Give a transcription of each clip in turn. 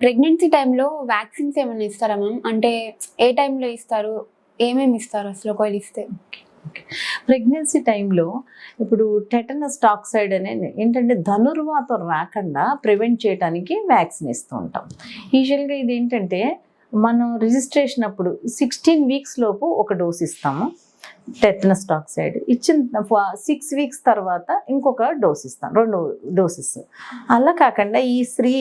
Pregnancy టైంలో vaccines ఏమైనా ఇస్తారా మ్యామ్ అంటే ఏ టైంలో ఇస్తారు? ఏమేమి ఇస్తారు అసలు ఒకవేళ ఇస్తే? ప్రెగ్నెన్సీ టైంలో ఇప్పుడు టెటనస్ టాక్సైడ్ అనేది ఏంటంటే ధనుర్వాతం రాకుండా ప్రివెంట్ చేయడానికి వ్యాక్సిన్ ఇస్తూ ఉంటాం. యూజువల్గా ఇది ఏంటంటే మనం రిజిస్ట్రేషన్ అప్పుడు సిక్స్టీన్ వీక్స్ లోపు ఒక డోస్ ఇస్తాము. టెటనస్ టాక్సైడ్ ఇచ్చిన సిక్స్ వీక్స్ తర్వాత ఇంకొక డోస్ ఇస్తాం. రెండు డోసెస్ అలా కాకుండా ఈ స్త్రీ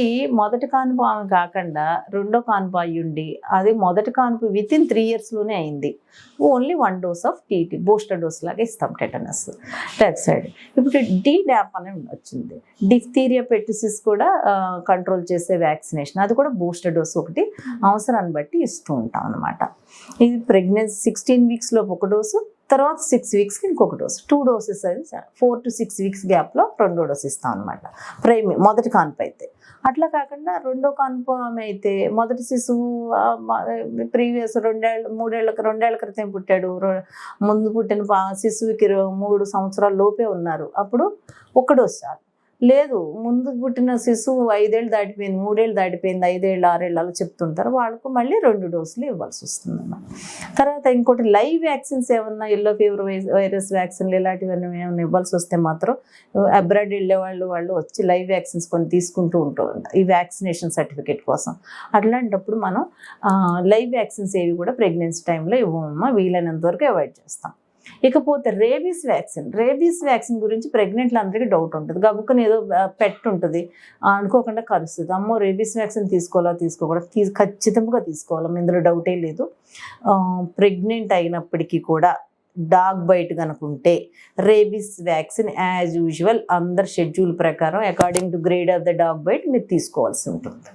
మొదటి కానుపు ఆమె కాకుండా రెండో కానుపు అయ్యుండి అది మొదటి కానుపు విత్ ఇన్ త్రీ ఇయర్స్లోనే అయింది. Only one dose of TT booster dose లాగా ఇస్తాం టెటనస్ టాక్సైడ్ ఇప్పుడు డి డ్యాప్ అని వచ్చింది. డిఫ్తీరియా పెటిసిస్ కూడా కంట్రోల్ చేసే వ్యాక్సినేషన్ అది కూడా బూస్టర్ డోస్ ఒకటి అవసరాన్ని బట్టి ఇస్తూ ఉంటాం అనమాట ఇది ప్రెగ్నెన్సీ సిక్స్టీన్ వీక్స్ లోపు ఒక డోసు తర్వాత సిక్స్ వీక్స్కి ఇంకొక డోస్ టూ డోసెస్ అది ఫోర్ టు సిక్స్ వీక్స్ గ్యాప్లో రెండో డోస్ ఇస్తాం అనమాట ప్రైమ్ మొదటి కాన్పు అయితే. అట్లా కాకుండా రెండో కాన్పు ఆమె అయితే మొదటి శిశువు ప్రీవియస్ రెండేళ్ళ మూడేళ్ళ రెండేళ్ళ క్రితం పుట్టాడు. ముందు పుట్టిన పా- శిశువుకి మూడు సంవత్సరాల లోపే ఉన్నారు. అప్పుడు ఒక డోస్ చాలు. లేదు ముందు పుట్టిన శిశువు ఐదేళ్ళు దాటిపోయింది మూడేళ్ళు దాటిపోయింది ఐదేళ్ళు ఆరేళ్ళు అలా చెప్తుంటారు. వాళ్ళకు మళ్ళీ రెండు డోసులు ఇవ్వాల్సి వస్తుంది అన్నమాట. తర్వాత ఇంకోటి లైవ్ వ్యాక్సిన్స్ ఏమన్నా ఎల్లో ఫీవర్ వైరస్ వ్యాక్సిన్లు ఇలాంటివన్నీ ఏమైనా ఇవ్వాల్సి వస్తే మాత్రం అబ్రాడ్ వెళ్ళే వాళ్ళు వాళ్ళు వచ్చి లైవ్ వ్యాక్సిన్స్ కొన్ని తీసుకుంటూ ఉంటారు ఈ వ్యాక్సినేషన్ సర్టిఫికేట్ కోసం. అట్లాంటప్పుడు మనం లైవ్ వ్యాక్సిన్స్ ఏవి కూడా ప్రెగ్నెన్సీ టైంలో ఇవ్వమమ్మా వీలైనంత వరకు అవాయిడ్ చేస్తాం. ఇకపోతే రేబీస్ వ్యాక్సిన్ రేబీస్ వ్యాక్సిన్ గురించి ప్రెగ్నెంట్లు అందరికీ డౌట్ ఉంటుంది. గబుక్కుని ఏదో పెట్ ఉంటుంది. అనుకోకుండా కలుస్తుంది. అమ్మో రేబీస్ వ్యాక్సిన్ తీసుకోవాలా తీసుకోకూడదు? తీ ఖచ్చితంగా తీసుకోవాలి. ఇందులో డౌటే లేదు. ప్రెగ్నెంట్ అయినప్పటికీ కూడా డాగ్ బైట్ కనుకుంటే రేబీస్ వ్యాక్సిన్ యాజ్ యూజువల్ అందరి షెడ్యూల్ ప్రకారం according to grade of the dog bite మీరు తీసుకోవాల్సి ఉంటుంది.